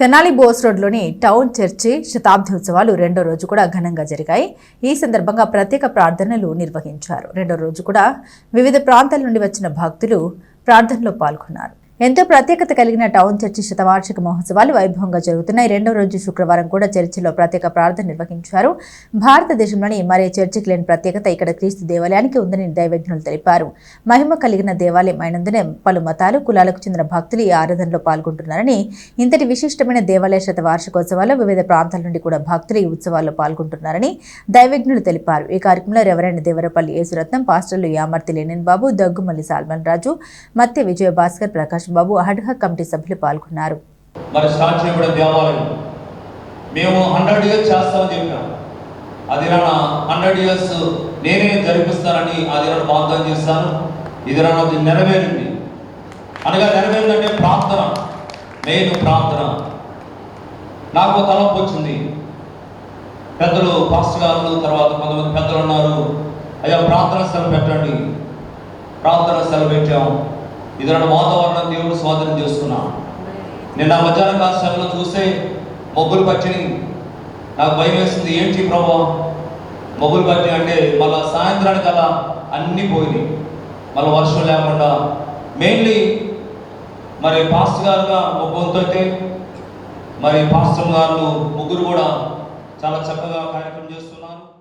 తెనాలి బోస్ రోడ్లోని town church శతాబ్ది ఉత్సవాలు రెండో రోజు కూడా ఘనంగా జరిగాయి. ఈ సందర్భంగా ప్రత్యేక ప్రార్థనలు నిర్వహించారు. రెండో రోజు కూడా వివిధ ప్రాంతాల నుండి వచ్చిన భక్తులు ప్రార్థనలో పాల్గొన్నారు. ఎంతో ప్రత్యేకత కలిగిన టౌన్ చర్చి శతవార్షిక మహోత్సవాలు వైభవంగా జరుగుతున్నాయి. రెండో రోజు శుక్రవారం కూడా చర్చిలో ప్రత్యేక ప్రార్థన నిర్వహించారు. భారతదేశంలోని మరే చర్చికి లేని ప్రత్యేకత ఇక్కడ క్రీస్తు దేవాలయానికి ఉందని దైవజ్ఞులు తెలిపారు. మహిమ కలిగిన దేవాలయం అయినందునే పలు మతాలు కులాలకు చెందిన భక్తులు ఈ ఆరాధనలో పాల్గొంటున్నారని ఇంతటి విశిష్టమైన దేవాలయ శతవార్షికోత్సవాల్లో వివిధ ప్రాంతాల నుండి కూడా భక్తులు ఈ ఉత్సవాల్లో పాల్గొంటున్నారని దైవజ్ఞులు తెలిపారు. ఈ కార్యక్రమంలో రెవరెండ్ దేవరపల్లి యేసురత్నం పాస్టర్లు Yamarthi Lenin Babu Daggumalli salmon Raju మత్య Vijayabhaskar Prakash Babu అహడ్హ committee సభ్యులు పాల్గొన్నారు. మరి స్టార్ట్ చేయబడిన దేవాలయం. మేము హండ్రెడ్ ఇయర్స్ చేస్తామని చెప్పినాం. అది నా హండ్రెడ్ ఇయర్స్ నేనే జరిపిస్తానని అది నన్ను వాగ్దానం చేస్తాను ఇది నన్ను నెరవేరింది. అనగా నెరవేరిందంటే ప్రార్థన. నేను ప్రార్థన. నాకు ఒక తలంపు వచ్చింది. పెద్దలు పాస్టర్ గారు తర్వాత కొంతమంది పెద్దలు ఉన్నారు. అయ్యా ప్రార్థన సెలవు పెట్టండి. ప్రార్థన సెలవు పెట్టాము ఇది వాతావరణం దేవుడు స్వాధీనం చేసుకున్నాను నిన్న మధ్యాహ్న కాల చూస్తే మబ్బులు పచ్చని. నాకు భయం వేస్తుంది ఏంటి ప్రభావం మబ్బులు పచ్చని అంటే మళ్ళా సాయంత్రానికి అలా అన్నీ పోయినాయి. మళ్ళీ వర్షం లేకుండా. మెయిన్లీ మరి పాస్టర్ గారుగా మబ్బులతో మరి పాస్టర్ గారు ముగ్గురు కూడా చాలా చక్కగా కార్యక్రమం చేస్తున్నారు.